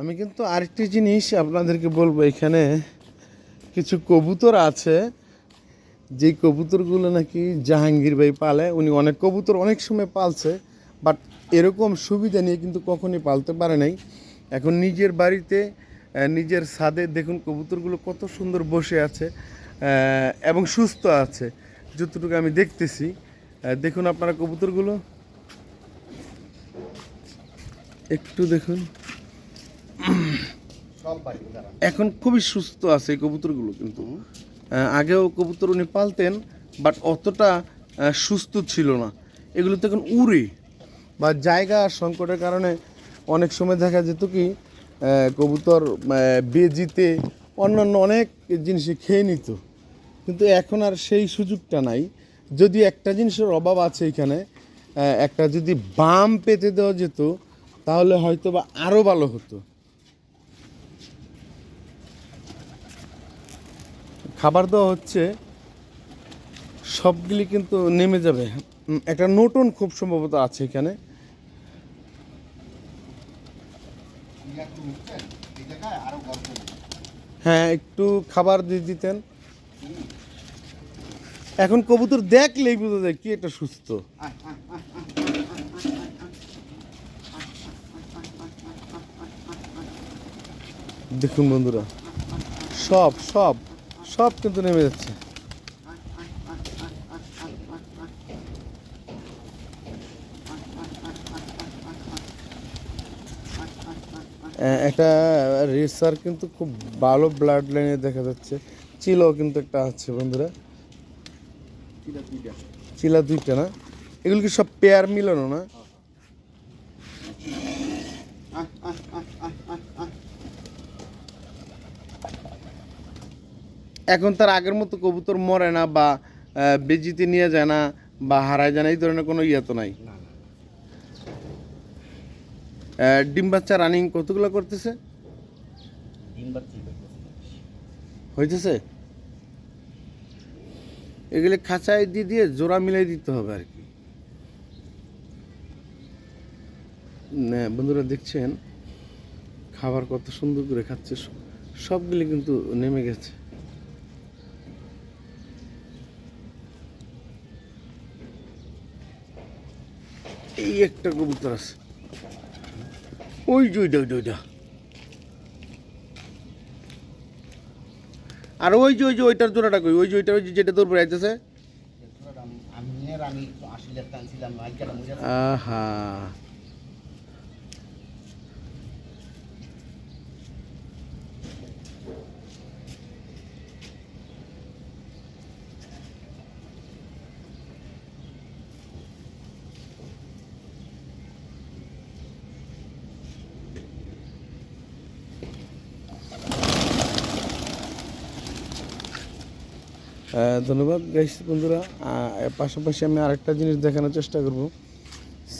আমি কিন্তু আরেকটি জিনিস আপনাদেরকে বলব, এখানে কিছু কবুতর আছে। যেই কবুতরগুলো নাকি জাহাঙ্গীর ভাই পালে, উনি অনেক কবুতর অনেক সময় পালছে, বাট এরকম সুবিধা নিয়ে কিন্তু কখনই পালতে পারে নাই। এখন নিজের বাড়িতে নিজের ছাদে দেখুন কবুতরগুলো কত সুন্দর বসে আছে এবং সুস্থ আছে। যতটুকু আমি দেখতেছি দেখুন আপনারা কবুতরগুলো। একটু দেখুন। এখন খুবই সুস্থ আছে এই কবুতরগুলো কিন্তু। আগেও কবুতর উনি পালতেন, বাট অতটা সুস্থ ছিল না। এগুলো তো এখন উড়ে। বা জায়গা সংকটের কারণে অনেক সময় দেখা যেত কি কবুতর বেজিতে অন্যান্য অনেক জিনিসে খেয়ে নিত। কিন্তু এখন আর সেই সুযোগটা নাই। যদি একটা জিনিসের অভাব আছে এখানে একটা যদি বাম পেতে দেওয়া যেত, তাহলে হয়তো বা আরও ভালো হতো। খাবার দেওয়া হচ্ছে, সবগুলি কিন্তু নেমে যাবে। একটা নোটন খুব সম্ভবত আছে এখানে। হ্যাঁ একটু খাবার দিয়ে দিতেন। এখন কবুতর দেখলেই বোঝা যায় কি একটা সুস্থ। দেখুন বন্ধুরা, সব সব। সব কিন্তু নেমে যাচ্ছে। একটা রেসার কিন্তু খুব ভালো ব্লাড লাইনে দেখা যাচ্ছে। চিলও কিন্তু একটা আছে বন্ধুরা। চিলা দুইটা না? এগুলো কি সব পেয়ার মিলানো না? এখন তার আগের মতো কবুতর মরে না বা বেজিতে নিয়ে যায় না বা হারায় যায় না এই ধরনের কোনো ইয়ে তো নাই। ডিম বাচ্চা রানিং কতগুলো করতেছে? হইতেছে? এগুলি খাঁচায় দিয়ে দিয়ে জোড়া মিলাই দিতে হবে আর কি। বন্ধুরা দেখছেন খাবার কত সুন্দর করে খাচ্ছে সবগুলি কিন্তু নেমে গেছে। এই একটা কবুতর আছে। ওই যে ওইটা ওইটা ওইটা আর ওই যে ওই যে ওইটার জোড়াটা কই? ওই যে ওইটা ওই যে যেটা তোর পরে আইতেছে? আহা। ধন্যবাদ গাইস বন্ধুরা। পাশাপাশি আমি আরেকটা জিনিস দেখানোর চেষ্টা করব।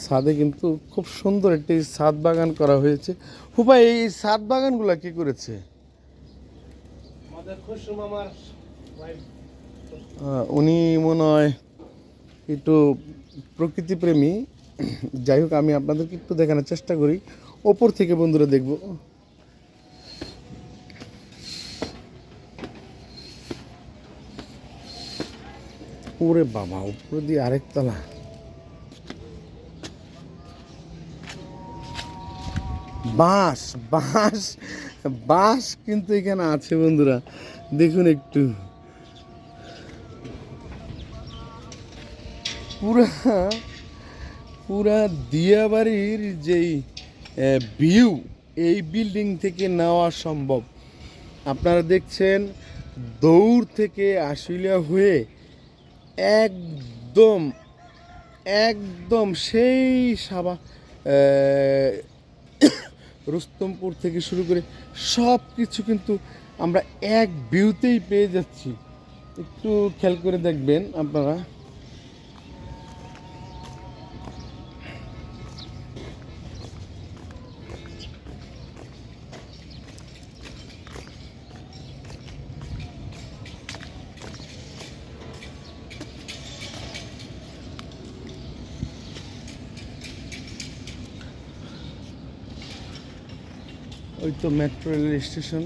ছাদে কিন্তু খুব সুন্দর একটি ছাদ বাগান করা হয়েছে। হুপা এই ছাদ বাগানগুলা কি করেছে? উনি মনে হয় একটু প্রকৃতিপ্রেমী। যাই হোক আমি আপনাদেরকে একটু দেখানোর চেষ্টা করি। ওপর থেকে বন্ধুরা দেখব। ওরে বাবা উপরে দিয়ে আরেক তলা। বাঁশ বাঁশ বাঁশ কিন্তু এখানে আছে বন্ধুরা। দেখুন একটু। পুরা পুরা দিয়াবাড়ির যেই ভিউ, এই বিল্ডিং থেকে নেওয়া সম্ভব। আপনারা দেখছেন দৌড় থেকে আশুলিয়া হয়ে একদম একদম সেই সাবা রুস্তমপুর থেকে শুরু করে সব কিছু কিন্তু আমরা এক ভিউতেই পেয়ে যাচ্ছি। একটু খেয়াল করে দেখবেন আপনারা। ওই তো মেট্রো রেল স্টেশন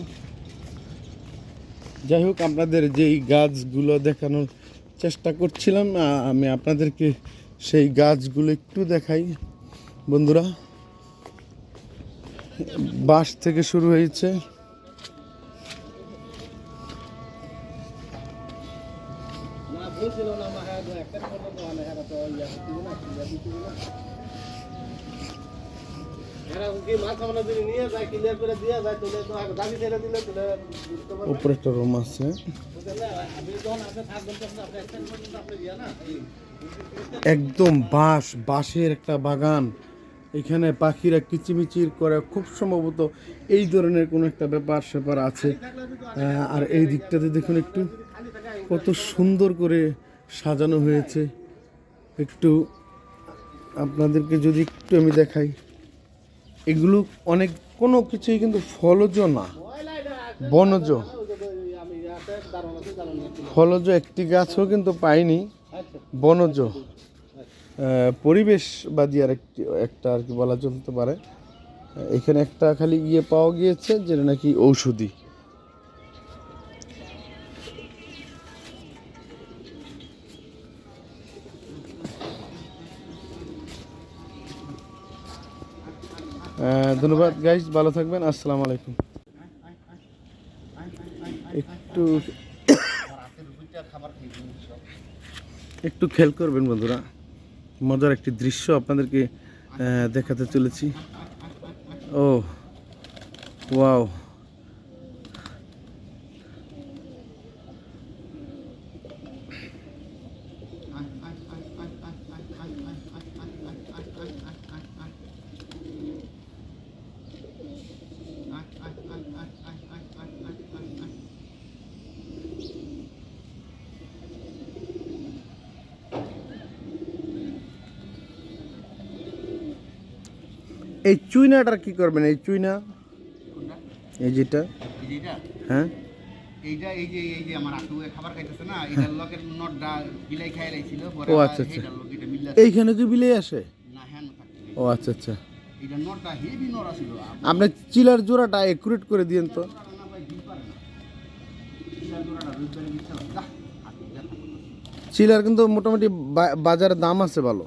যাই হোক, আপনাদের যেই গাছগুলো দেখানোর চেষ্টা করছিলাম আমি আপনাদেরকে সেই গাছগুলো একটু দেখাই। বন্ধুরা বাস থেকে শুরু হয়েছে। না উপরে একটা রুম আছে। একদম বাঁশ, বাঁশের একটা বাগান। এখানে পাখিরা কিচিমিচির করে, খুব সম্ভবত এই ধরনের কোনো একটা ব্যাপার স্যাপার আছে। আর এই দিকটাতে দেখুন একটু, কত সুন্দর করে সাজানো হয়েছে। একটু আপনাদেরকে যদি একটু আমি দেখাই। এগুলো অনেক, কোনো কিছুই কিন্তু ফলজ না। বনজ। ফলজ একটি গাছও কিন্তু পাইনি, বনজ। পরিবেশবাদী আর একটি, একটা আর কি বলা চলতে পারে। এখানে একটা খালি ইয়ে পাওয়া গিয়েছে, যেটা নাকি ঔষধি। ধন্যবাদ গাইজ ভালো থাকবেন, আসসালামু আলাইকুম। একটু একটু খেয়াল করবেন বন্ধুরা, মজার একটি দৃশ্য আপনাদেরকে দেখাতে চলেছি। ও ওয়াও এই চুইনাটার কি করবেন? এই চুইনা? এই যেটা? হ্যাঁ? এইটা এই যে এই যে আমার আটু খাবার খাইতেছে না এইটার লকের নটটা বিলাই খাই লাইছিল পরে ও, আচ্ছা, আচ্ছা। এইখানে কি আসে? না ও আচ্ছা আচ্ছা। এইটা নটটা হেভি নড়া ছিল। আপনি চিলার জোড়াটা একুরেট করে দিয়েন তো। চিলার কিন্তু মোটামুটি বাজারে দাম আছে ভালো।